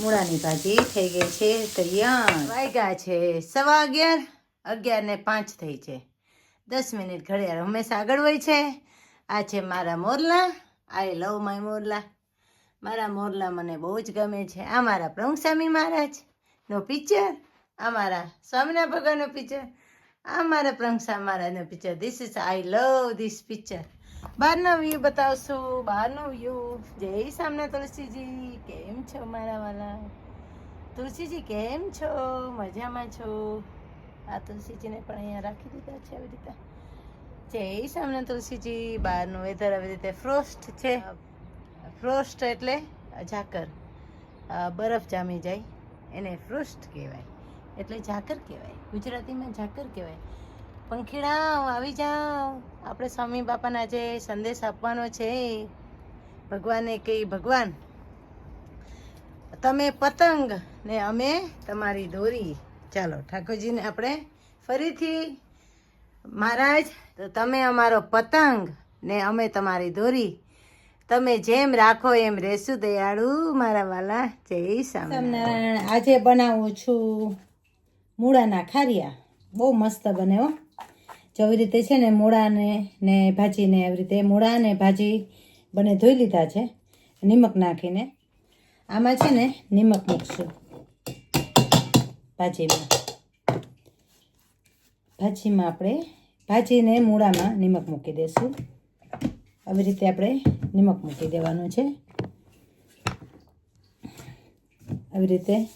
મૂળાની ભાજી થઈ ગઈ છે તૈયાર. વાગ્યા છે. સવા અગિયાર અગિયાર ને પાંચ થઈ છે. દસ મિનિટ ઘડિયાળ હંમેશા આગળ હોય છે. આ છે મારા મોરલા. આઈ લવ માય મોરલા. મારા મોરલા મને બહુ જ ગમે છે. આ મારા પ્રમુખ સ્વામી મહારાજ નો પિક્ચર આ મારા સ્વામિના ભગવાનનો પિક્ચર આ મારા પ્રમસા મહારાજનો picture this is I love this picture બહારનો વ્યૂ બતાવશું. બહારનો વ્યૂ જય સામના તુલસીજી. કેમ છો મારા વાલા? તુલસીજી, કેમ છો? મજામાં છો? આ તુલસીજીને પણ અહીંયા રાખી દીધા છે આવી રીતે. જય સામના તુલસીજી. બહારનું વેધર આવી રીતે ફ્રોસ્ટ છે. ફ્રોસ્ટ એટલે ઝાકર. બરફ જામી જાય. એને ફ્રોસ્ટ કહેવાય. એટલે ઝાકર કહેવાય. ગુજરાતીમાં ઝાકર કહેવાય. પંખીડા આવી જાઓ આપણે સ્વામી બાપાના આજે સંદેશ આપવાનો છે. ભગવાને કહી, ભગવાન, તમે પતંગ ને અમે તમારી દોરી. ચાલો, ઠાકોરજીને આપણે ફરીથી, મહારાજ, તો તમે અમારો પતંગ ને અમે તમારી દોરી. તમે જેમ રાખો એમ રહેશું દયાળુ મારા વાલા. જય સ્વામિનારાયણ, આજે બનાવું છું. મૂળાના ખારિયા. બહુ મસ્ત બને હો. જો આવી રીતે છે ને મૂળાને ને ભાજીને આવી રીતે મૂળા ને ભાજી બને ધોઈ લીધા છે. નિમક નાખીને. આમાં છે ને નિમક મૂકશું. ભાજીમાં. ભાજીમાં આપણે ભાજીને મૂળામાં નિમક મૂકી દઈશું આવી રીતે આપણે નિમક મૂકી દેવાનું છે. આવી રીતે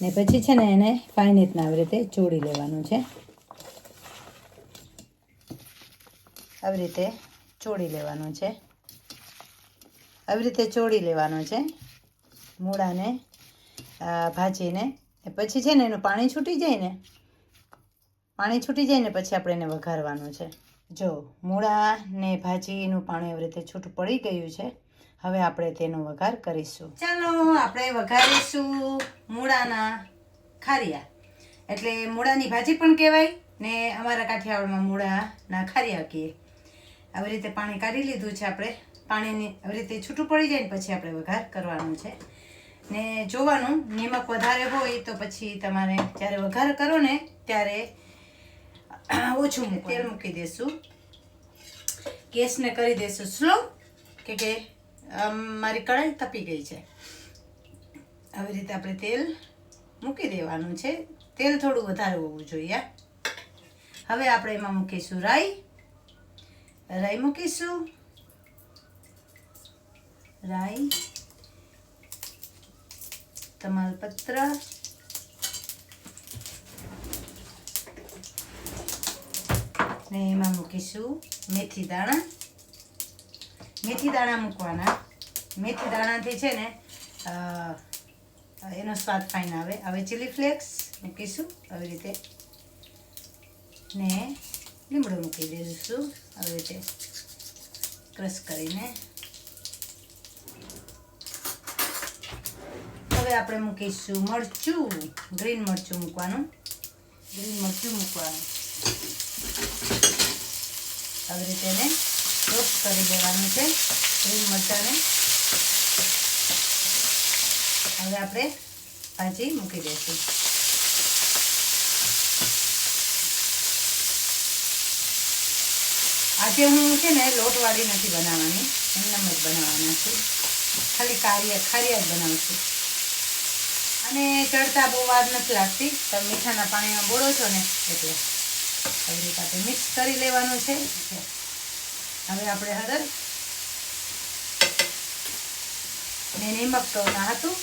ને પછી છે ને એને ફાઇન રીતના આવી રીતે ચોળી લેવાનું છે. આવી રીતે ચોળી લેવાનું છે. આવી રીતે ચોળી લેવાનું છે. મૂળાને ભાજીને. પછી છે ને એનું પાણી છૂટી જાય ને, પાણી છૂટી જાય ને પછી આપણે એને વઘારવાનું છે. જો મૂળા ને ભાજીનું પાણી આવી રીતે છૂટું પડી ગયું છે હવે આપણે તેનો વઘાર કરીશું. ચાલો, આપણે વઘારીશું મૂળાના ખારિયા. એટલે મૂળાની ભાજી પણ કહેવાય ને અમારા કાઠિયાવાડમાં મૂળાના ખારિયા કહીએ. આવી રીતે પાણી કાઢી લીધું છે આપણે. પાણીની આવી રીતે છૂટું પડી જાય ને પછી આપણે વઘાર કરવાનું છે. ને જોવાનું નિમક વધારે હોય તો પછી તમારે જ્યારે વઘાર કરો ને ત્યારે ઓછું તેલ મૂકી દેશું. ગેસને કરી દેશું સ્લો. કે કે મારી કઢાઈ તપી ગઈ છે. આવી રીતે આપણે તેલ મૂકી દેવાનું છે. તેલ થોડું વધારે હોવું જોઈએ. હવે આપણે એમાં મૂકીશું રાઈ. રાઈ મૂકીશું. રાઈ, તમાલપત્ર, ને એમાં મૂકીશું મેથી દાણા. મેથી દાણા મૂકવાના. મેથી દાણાથી છે ને એનો સ્વાદ ફાઇન આવે. હવે ચીલી ફ્લેક્સ મૂકીશું. આવી રીતે ને લીમડો મૂકી દઈશું. આવી રીતે ક્રશ કરીને. હવે આપણે મૂકીશું મરચું. ગ્રીન મરચું મૂકવાનું. ગ્રીન મરચું મૂકવાનું. આવી રીતે એને રોસ્ટ કરી દેવાનું છે. ગ્રીન મરચાંને. હવે આપણે ભાજી મૂકી દઈશું. આજે હું છે ને લોટવાળી નથી બનાવવાની એમનેમ જ બનાવવાના છું. ખાલી કારિયા ખારિયા જ બનાવું છું. અને ચડતા બહુ વાર નથી લાગતી. તમે મીઠાના પાણીમાં બોળો છો ને, એટલે આવી રીતે મિક્સ કરી લેવાનું છે. હવે આપણે હળદર ને નિમક તો ના હતું.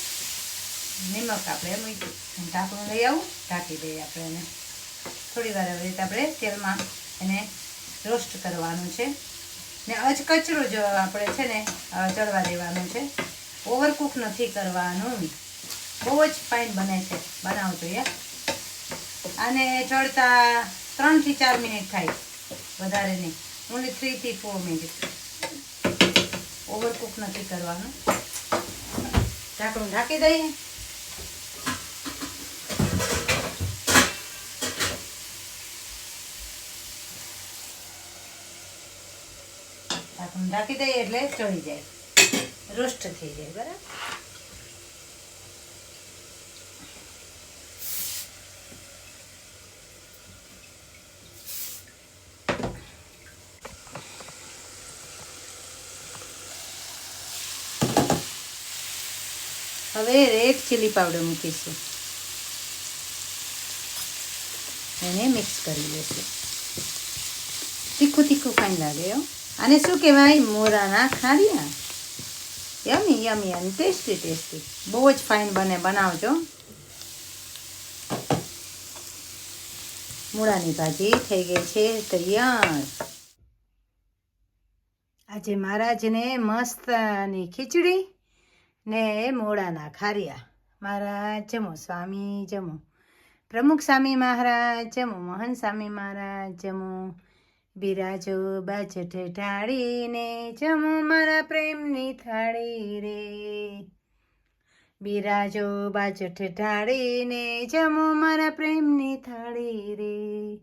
નિમક આપણે મૂક્યું ઢાંકણું લઈ આવું, ઢાંકી દઈએ આપણે એને. થોડી વાર રીતે આપણે તેલમાં એને રોસ્ટ કરવાનું છે. ને અચકચરું જ આપણે છે ને ચડવા દેવાનું છે. ઓવરકુક નથી કરવાનું. બહુ જ ફાઇન બને છે. બનાવજો યાર. આને ચડતા ત્રણથી ચાર મિનિટ થાય વધારે નહીં. ઓનલી થ્રીથી ફોર મિનિટ ઓવરકુક નથી કરવાનું. ઢાંકણું ઢાંકી દઈએ. ઢાંકણું ઢાંકી દઈએ એટલે ચડી જાય. રોસ્ટ થઈ જાય, બરાબર? હવે રેડ ચીલી પાવડર મૂકીશું. એને મિક્સ કરી લેશું. તીખું તીખું ફાઇન લાગે, હો. આને શું કહેવાય? મોરાના ખારિયા યમી યમી અને ટેસ્ટી ટેસ્ટી. બહુ જ ફાઇન બને, બનાવજો. મૂળાની ભાજી થઈ ગઈ છે તૈયાર. આજે મહારાજને મસ્તની ખીચડી ને મોડાના ખારિયા. મહારાજ, જમો સ્વામી, જમો. પ્રમુખ સ્વામી મહારાજ, જમો મોહન સ્વામી મહારાજ, જમો. બિરાજો બાજટ ઠાળીને જમો મારા પ્રેમની થાળી રે. બિરાજો બાજટ ઠાળીને જમો મારા પ્રેમની થાળી રે.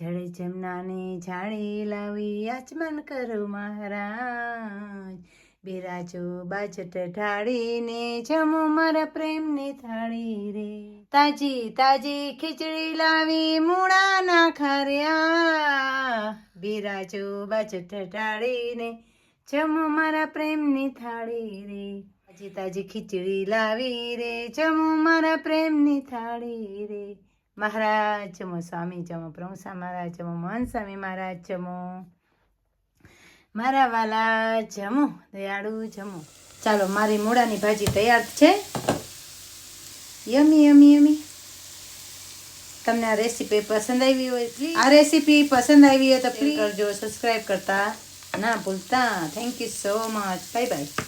જળ જમનાને જાણી લાવી, આચમન કરો મહારાજ. બિરાજો બાજટ ઢાળીને જમો મારા પ્રેમની થાળી રે. તાજી તાજી ખીચડી લાવી મૂળાના ખાર્યા. બિરાજો બાજટ ઢાળીને જમો મારા પ્રેમની થાળી રે. તાજી તાજી ખીચડી લાવી રે, જમો મારા પ્રેમની થાળી રે. મહારાજ, જમો સ્વામી, જમો પ્રભુસા મહારાજ, જમો મહન સ્વામી મહારાજ, જમો મારા વાલા જમો દયાળુ જમો. ચાલો મારી મૂળાની ભાજી તૈયાર છે. યમી યમી યમી. તમને આ રેસીપી પસંદ આવી હોય પ્લીઝ આ રેસીપી પસંદ આવી હોય તો પ્લીઝ કરજો સબસ્ક્રાઈબ કરતા ના ભૂલતા. Thank you so much bye bye